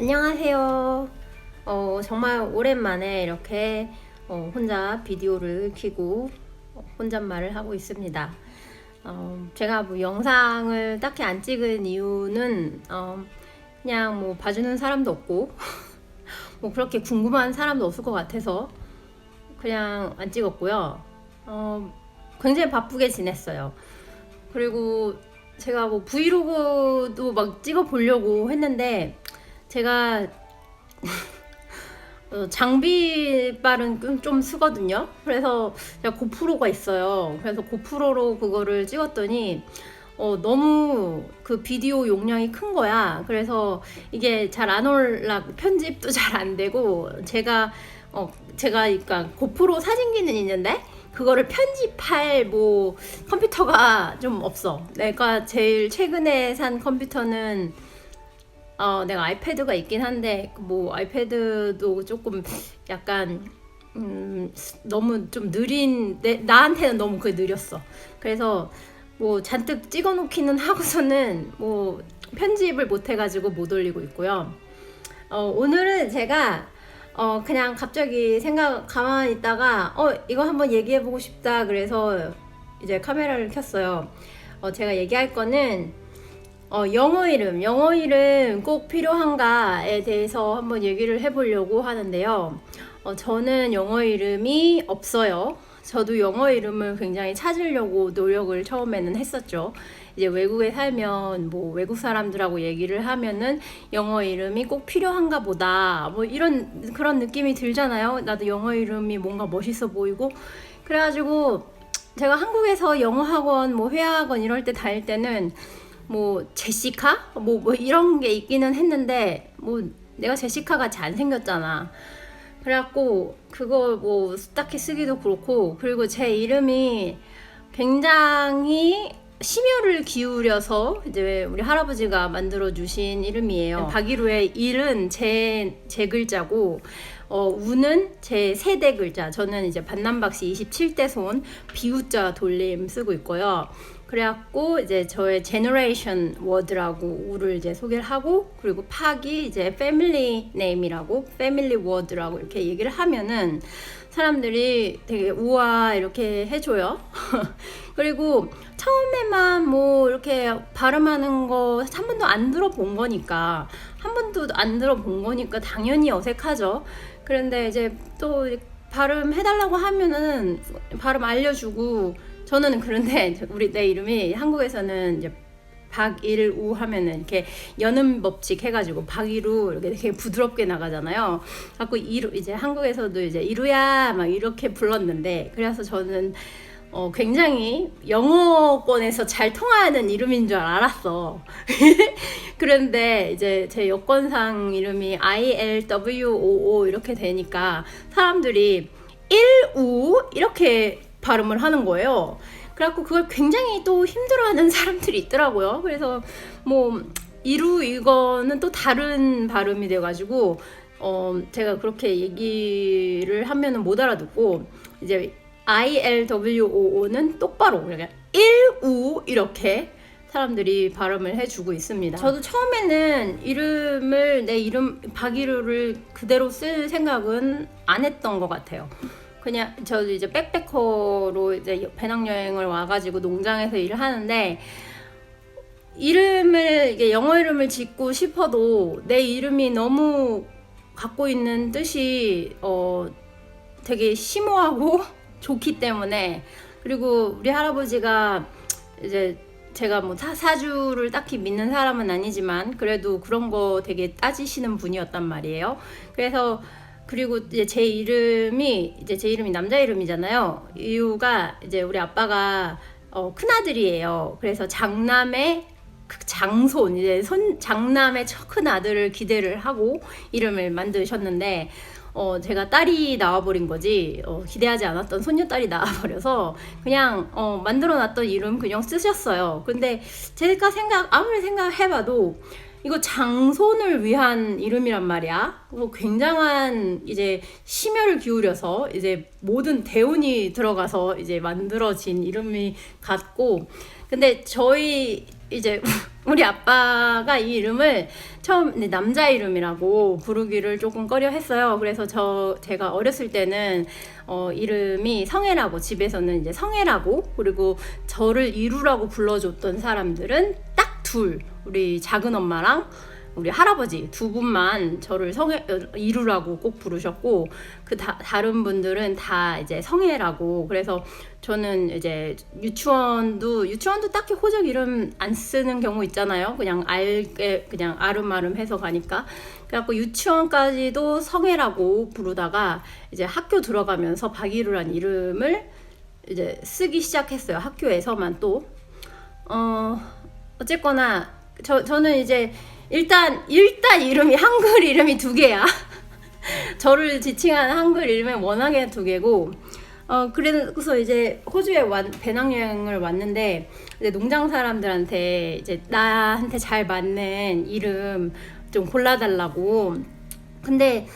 안녕하세요. 어, 정말 오랜만에 이렇게 어, 혼자 비디오를 켜고 어, 혼잣말을 하고 있습니다. 어, 제가 뭐 영상을 딱히 안 찍은 이유는 어, 그냥 뭐 봐주는 사람도 없고 뭐 그렇게 궁금한 사람도 없을 것 같아서 그냥 안 찍었고요. 어, 굉장히 바쁘게 지냈어요. 그리고 제가 뭐 브이로그도 막 찍어 보려고 했는데 제가 어, 장비빨은 좀- 좀 쓰거든요. 그래서 제가 고프로가 있어요. 그래서 고프로로 그거를 찍었더니 어, 너무 그 비디오 용량이 큰 거야. 그래서 이게 잘 안 올라 편집도 잘 안 되고 제가 어 제가 그러니까 고프로 사진기는 있는데 그거를 편집할 뭐 컴퓨터가 좀 없어. 내가 제일 최근에 산 컴퓨터는 어, 내가 아이패드가 있긴 한데 뭐 아이패드도 조금 약간 음, 너무 좀 느린 내, 나한테는 너무 그게 느렸어. 그래서 뭐 잔뜩 찍어 놓기는 하고서는 뭐 편집을 못 해가지고 못 올리고 있고요. 어, 오늘은 제가 어, 그냥 갑자기 생각 가만히 있다가 어, 이거 한번 얘기해 보고 싶다 그래서 이제 카메라를 켰어요. 어, 제가 얘기할 거는 어, 영어 이름, 영어 이름 꼭 필요한가에 대해서 한번 얘기를 해보려고 하는데요. 어, 저는 영어 이름이 없어요. 저도 영어 이름을 굉장히 찾으려고 노력을 처음에는 했었죠. 이제 외국에 살면 뭐 외국 사람들하고 얘기를 하면은 영어 이름이 꼭 필요한가 보다. 뭐 이런 그런 느낌이 들잖아요. 나도 영어 이름이 뭔가 멋있어 보이고. 그래가지고 제가 한국에서 영어 학원, 뭐 회화 학원 이럴 때 다닐 때는 뭐 제시카 뭐, 뭐 이런 게 있기는 했는데 뭐 내가 제시카 같이 안 생겼잖아. 그래갖고 그거 뭐 딱히 쓰기도 그렇고 그리고 제 이름이 굉장히 심혈을 기울여서 이제 우리 할아버지가 만들어 주신 이름이에요. 박이루의 일은 제, 제 글자고 어, 우는 제 세대 글자. 저는 이제 반남박씨 27대 손 비우자 돌림 쓰고 있고요. 그래갖고 이제 저의 제너레이션 워드라고 우를 이제 소개를 하고 그리고 팍이 이제 패밀리 네임이라고 패밀리 워드라고 이렇게 얘기를 하면은 사람들이 되게 우와 이렇게 해줘요. 그리고 처음에만 뭐 이렇게 발음하는 거 한 번도 안 들어본 거니까 한 번도 안 들어본 거니까 당연히 어색하죠. 그런데 이제 또 발음 해달라고 하면은 발음 알려주고 저는 그런데 우리 내 이름이 한국에서는 이제 박일우 하면은 이렇게 연음 법칙 해가지고 박이루 이렇게 되게 부드럽게 나가잖아요. 갖고 이루 이제 한국에서도 이제 이루야 막 이렇게 불렀는데 그래서 저는 어, 굉장히 영어권에서 잘 통하는 이름인 줄 알았어. 그런데 이제 제 여권상 이름이 ILWOO 이렇게 되니까 사람들이 일우 이렇게 발음을 하는 거예요. 그래갖고 그걸 굉장히 또 힘들어하는 사람들이 있더라고요. 그래서 뭐 이루 이거는 또 다른 발음이 돼가지고 어 제가 그렇게 얘기를 하면은 못 알아듣고 이제 ILWOO는 똑바로 그냥 일우 이렇게 사람들이 발음을 해주고 있습니다. 저도 처음에는 이름을 내 이름 박이루를 그대로 쓸 생각은 안 했던 것 같아요. 그냥 저도 이제 백패커로 이제 배낭여행을 와가지고 농장에서 일을 하는데 이름을 이게 영어 이름을 짓고 싶어도 내 이름이 너무 갖고 있는 뜻이 어 되게 심오하고 좋기 때문에 그리고 우리 할아버지가 이제 제가 뭐 사, 사주를 딱히 믿는 사람은 아니지만 그래도 그런 거 되게 따지시는 분이었단 말이에요. 그래서 그리고 이제 제 이름이 이제 제 이름이 남자 이름이잖아요. 이유가 이제 우리 아빠가 어, 큰 아들이에요. 그래서 장남의 그 장손 이제 손 장남의 큰 아들을 기대를 하고 이름을 만드셨는데 어, 제가 딸이 나와버린 거지 어, 기대하지 않았던 손녀딸이 나와버려서 그냥 어, 만들어놨던 이름 그냥 쓰셨어요. 근데 제가 생각 아무리 생각해봐도 이거 장손을 위한 이름이란 말이야. 뭐 굉장한 이제 심혈을 기울여서 이제 모든 대운이 들어가서 이제 만들어진 이름이 같고, 근데 저희 이제 우리 아빠가 이 이름을 처음 남자 이름이라고 부르기를 조금 꺼려 했어요. 그래서 저 제가 어렸을 때는 어 이름이 성애라고 집에서는 이제 성애라고 그리고 저를 이루라고 불러줬던 사람들은 딱 둘 우리 작은 엄마랑 우리 할아버지 두 분만 저를 성애 어, 이루라고 꼭 부르셨고 그 다, 다른 분들은 다 이제 성애라고 그래서 저는 이제 유치원도 유치원도 딱히 호적 이름 안 쓰는 경우 있잖아요. 그냥 알게 그냥 아름아름 해서 가니까 그래갖고 유치원까지도 성애라고 부르다가 이제 학교 들어가면서 박이루란 이름을 이제 쓰기 시작했어요. 학교에서만 또 어. 어쨌거나 저 저는 이제 일단 일단 이름이 한글 이름이 두 개야. 저를 지칭한 한글 이름이 워낙에 두 개고 어 그래서 이제 호주에 완, 배낭여행을 왔는데 이제 농장 사람들한테 이제 나한테 잘 맞는 이름 좀 골라달라고 근데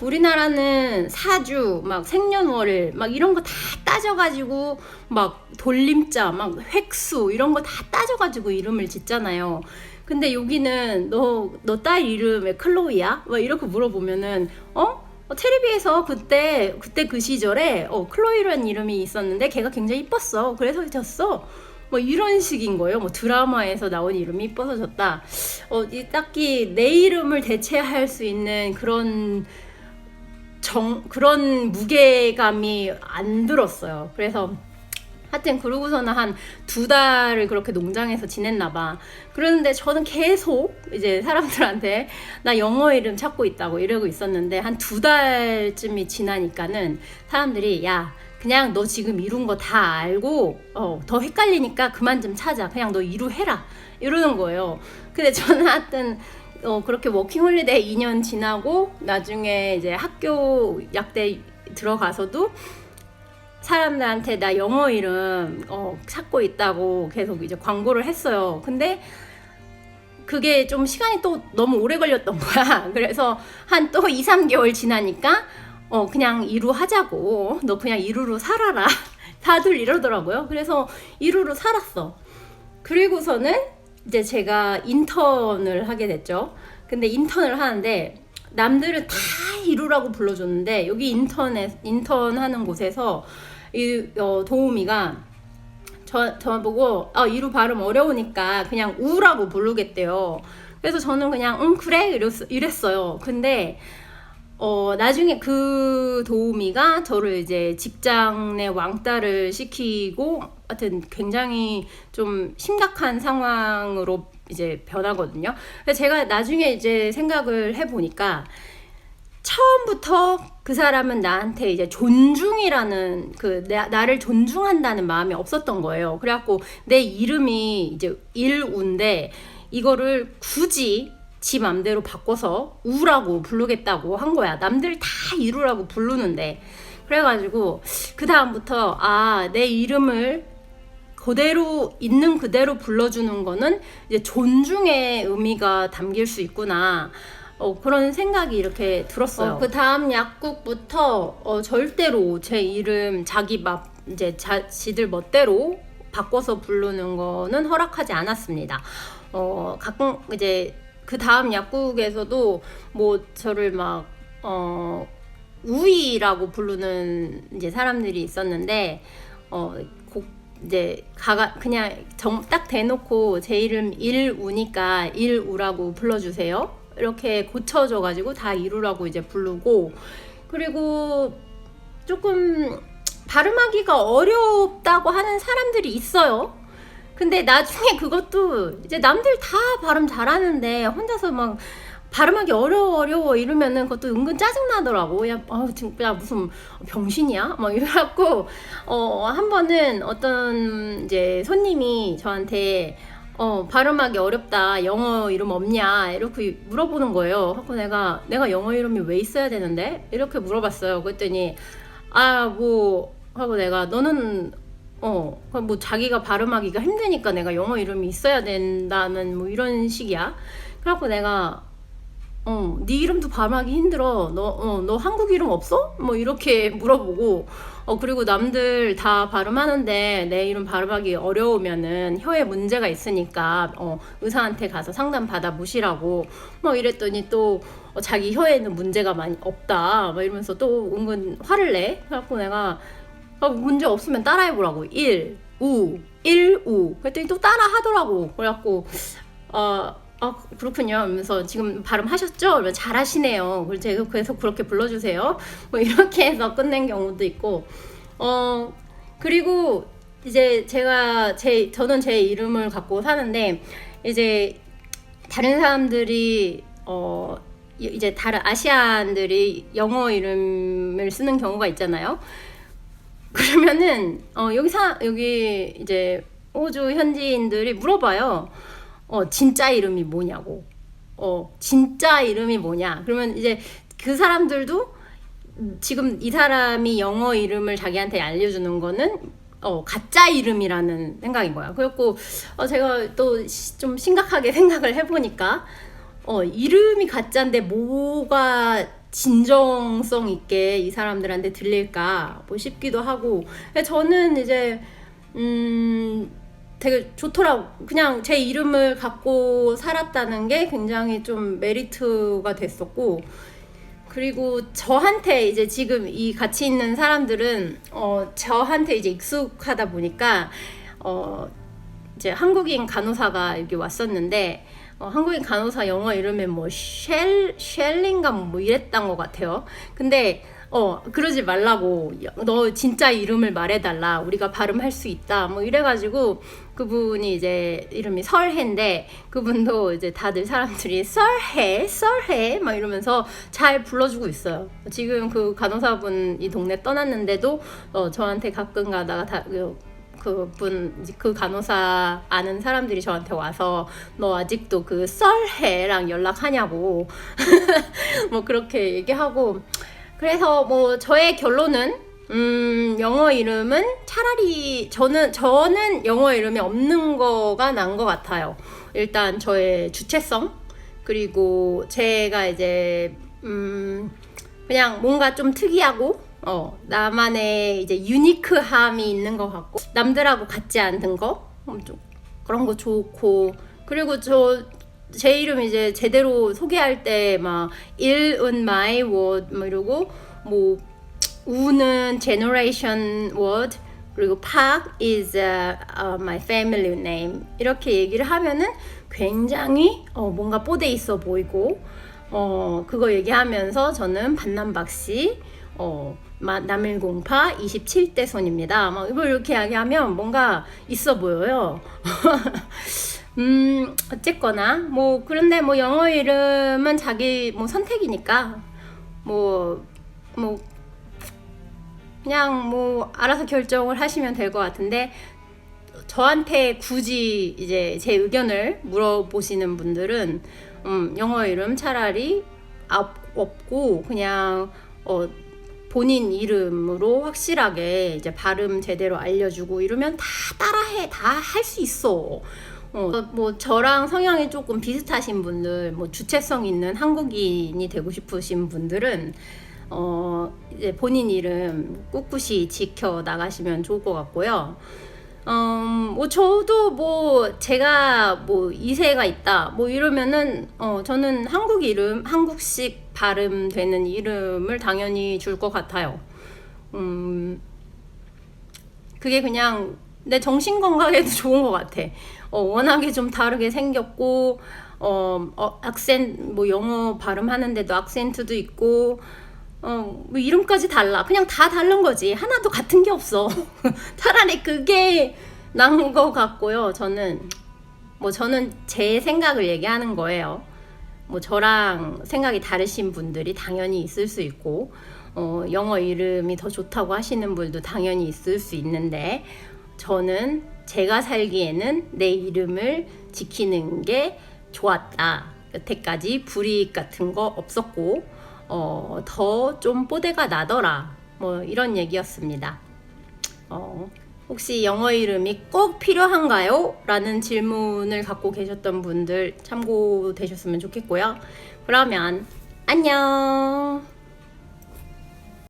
우리나라는 사주, 막 생년월일, 막 이런 거 다 따져가지고 막 돌림자, 막 획수 이런 거 다 따져가지고 이름을 짓잖아요. 근데 여기는 너 너 딸 이름 왜 클로이야? 막 이렇게 물어보면은 어? 어, 텔레비에서 그때 그때 그 시절에 어, 클로이라는 이름이 있었는데 걔가 굉장히 이뻤어. 그래서 졌어. 뭐 이런 식인 거예요. 뭐 드라마에서 나온 이름이 이뻐서 졌다. 어, 이 딱히 내 이름을 대체할 수 있는 그런 정 그런 무게감이 안 들었어요. 그래서 하여튼 그러고서는 한 두 달을 그렇게 농장에서 지냈나 봐. 그러는데 저는 계속 이제 사람들한테 나 영어 이름 찾고 있다고 이러고 있었는데 한 두 달쯤이 지나니까는 사람들이 야 그냥 너 지금 이룬 거 다 알고 어, 더 헷갈리니까 그만 좀 찾아. 그냥 너 이루 해라. 이러는 거예요. 근데 저는 하여튼 어, 그렇게 워킹홀리데이 2년 지나고 나중에 이제 학교 약대 들어가서도 사람들한테 나 영어 이름 어, 찾고 있다고 계속 이제 광고를 했어요. 근데 그게 좀 시간이 또 너무 오래 걸렸던 거야. 그래서 한 또 2, 3개월 지나니까 어, 그냥 이루 하자고. 너 그냥 이루로 살아라. 다들 이러더라고요. 그래서 이루로 살았어. 그리고서는 이제 제가 인턴을 하게 됐죠. 근데 인턴을 하는데 남들은 다 이루라고 불러줬는데 여기 인턴에 인턴 하는 곳에서 이 어, 도우미가 저, 저 보고 아, 이루 발음 어려우니까 그냥 우라고 부르겠대요. 그래서 저는 그냥 응 그래 이랬, 이랬어요. 근데 어, 나중에 그 도우미가 저를 이제 직장 내 왕따를 시키고 하여튼 굉장히 좀 심각한 상황으로 이제 변하거든요. 제가 나중에 이제 생각을 해보니까 처음부터 그 사람은 나한테 이제 존중이라는 그 나, 나를 존중한다는 마음이 없었던 거예요. 그래갖고 내 이름이 이제 일우인데 이거를 굳이 지 맘대로 바꿔서 우라고 부르겠다고 한 거야. 남들 다 이루라고 부르는데. 그래가지고 그 다음부터 아 내 이름을 그대로 있는 그대로 불러주는 거는 이제 존중의 의미가 담길 수 있구나. 어, 그런 생각이 이렇게 들었어요. 어, 그 다음 약국부터 어, 절대로 제 이름 자기 막 이제 자, 지들 멋대로 바꿔서 부르는 거는 허락하지 않았습니다. 어, 가끔 이제 그 다음 약국에서도 뭐 저를 막 어, 우이라고 부르는 이제 사람들이 있었는데 어, 곡 이제 가가 그냥 정, 딱 대놓고 제 이름 일우니까 일우라고 불러주세요. 이렇게 고쳐줘가지고 다 이루라고 이제 부르고 그리고 조금 발음하기가 어렵다고 하는 사람들이 있어요. 근데 나중에 그것도 이제 남들 다 발음 잘하는데 혼자서 막 발음하기 어려워 어려워 이러면은 그것도 은근 짜증 나더라고. 야, 아, 진짜 무슨 병신이야? 막 이래갖고 어, 한 번은 어떤 이제 손님이 저한테 어, 발음하기 어렵다. 영어 이름 없냐? 이렇게 물어보는 거예요. 하고 내가, 내가 영어 이름이 왜 있어야 되는데? 이렇게 물어봤어요. 그랬더니, 아, 뭐, 하고 내가, 너는, 어, 그뭐 자기가 발음하기가 힘드니까 내가 영어 이름이 있어야 된다는 뭐 이런 식이야. 그래갖고 내가 어, 네 이름도 발음하기 힘들어. 너, 어, 너 한국 이름 없어? 뭐 이렇게 물어보고, 어, 그리고 남들 다 발음하는데 내 이름 발음하기 어려우면은 혀에 문제가 있으니까, 어, 의사한테 가서 상담 받아 보시라고, 뭐 이랬더니 또, 어, 자기 혀에는 문제가 많이 없다. 막 이러면서 또 은근 화를 내. 그래갖고 내가, 어, 문제 없으면 따라해보라고. 1, 우, 1, 우. 그랬더니 또 따라 하더라고. 그래갖고, 어, 아, 그렇군요. 하면서 지금 발음하셨죠? 그러면 잘하시네요. 그래서 그래서 그렇게 불러주세요. 뭐 이렇게 해서 끝낸 경우도 있고, 어, 그리고 이제 제가 제, 저는 제 이름을 갖고 사는데, 이제 다른 사람들이, 어, 이제 다른 아시안들이 영어 이름을 쓰는 경우가 있잖아요. 그러면은, 어, 여기 사, 여기 이제 호주 현지인들이 물어봐요. 어, 진짜 이름이 뭐냐고. 어, 진짜 이름이 뭐냐. 그러면 이제 그 사람들도 지금 이 사람이 영어 이름을 자기한테 알려주는 거는 어, 가짜 이름이라는 생각인 거야. 그래갖고 어, 제가 또 좀 심각하게 생각을 해보니까 어, 이름이 가짜인데 뭐가 진정성 있게 이 사람들한테 들릴까 뭐 싶기도 하고. 저는 이제 음 되게 좋더라고. 그냥 제 이름을 갖고 살았다는 게 굉장히 좀 메리트가 됐었고. 그리고 저한테 이제 지금 이 같이 있는 사람들은 어 저한테 이제 익숙하다 보니까 어 이제 한국인 간호사가 여기 왔었는데 어, 한국인 간호사 영어 이름이 뭐 쉘, 쉘린가 뭐 이랬던 것 같아요. 근데 어 그러지 말라고 너 진짜 이름을 말해달라 우리가 발음할 수 있다 뭐 이래가지고 그분이 이제 이름이 설해인데 그분도 이제 다들 사람들이 설해 설해 막 이러면서 잘 불러주고 있어요. 지금 그 간호사분 이 동네 떠났는데도 어, 저한테 가끔 가다가 다 그, 그분 그 간호사 아는 사람들이 저한테 와서 너 아직도 그 썰해랑 연락하냐고 뭐 그렇게 얘기하고 그래서 뭐 저의 결론은 음 영어 이름은 차라리 저는 저는 영어 이름이 없는 거가 난 것 같아요. 일단 저의 주체성 그리고 제가 이제 음 그냥 뭔가 좀 특이하고 어 나만의 이제 유니크함이 있는 것 같고 남들하고 같지 않은 거? 음, 좀 그런 거 좋고. 그리고 저 제 이름 이제 제대로 소개할 때 막 일은 my word 뭐 이러고 뭐 우는 generation word 그리고 park is uh, uh, my family name. 이렇게 얘기를 하면은 굉장히 어, 뭔가 뽀대 있어 보이고 어 그거 얘기하면서 저는 반남박씨 어 마- 남일공파 27대 손입니다. 막 이렇게 이야기하면 뭔가 있어 보여요. 음 어쨌거나 뭐 그런데 뭐 영어 이름은 자기 뭐 선택이니까 뭐 뭐 그냥 뭐 알아서 결정을 하시면 될 것 같은데 저한테 굳이 이제 제 의견을 물어보시는 분들은 음, 영어 이름 차라리 앞- 없고 그냥 어, 본인 이름으로 확실하게 이제 발음 제대로 알려주고 이러면 다 따라해 다 할 수 있어. 어, 뭐 저랑 성향이 조금 비슷하신 분들, 뭐 주체성 있는 한국인이 되고 싶으신 분들은 어, 이제 본인 이름 꿋꿋이 지켜 나가시면 좋을 것 같고요. 음, 뭐 저도 뭐 제가 뭐 이세가 있다 뭐 이러면은 어 저는 한국 이름 한국식 발음 되는 이름을 당연히 줄 것 같아요. 음 그게 그냥 내 정신 건강에도 좋은 것 같아. 어 워낙에 좀 다르게 생겼고 어, 어 악센 뭐 영어 발음하는데도 악센트도 있고 어, 뭐 이름까지 달라. 그냥 다 다른 거지. 하나도 같은 게 없어. 차라리 그게 난거 같고요. 저는 뭐 저는 제 생각을 얘기하는 거예요. 뭐 저랑 생각이 다르신 분들이 당연히 있을 수 있고 어, 영어 이름이 더 좋다고 하시는 분도 당연히 있을 수 있는데 저는 제가 살기에는 내 이름을 지키는 게 좋았다. 여태까지 불이익 같은 거 없었고 어, 더 좀 뽀대가 나더라. 뭐 이런 얘기였습니다. 어, 혹시 영어 이름이 꼭 필요한가요? 라는 질문을 갖고 계셨던 분들 참고되셨으면 좋겠고요. 그러면 안녕!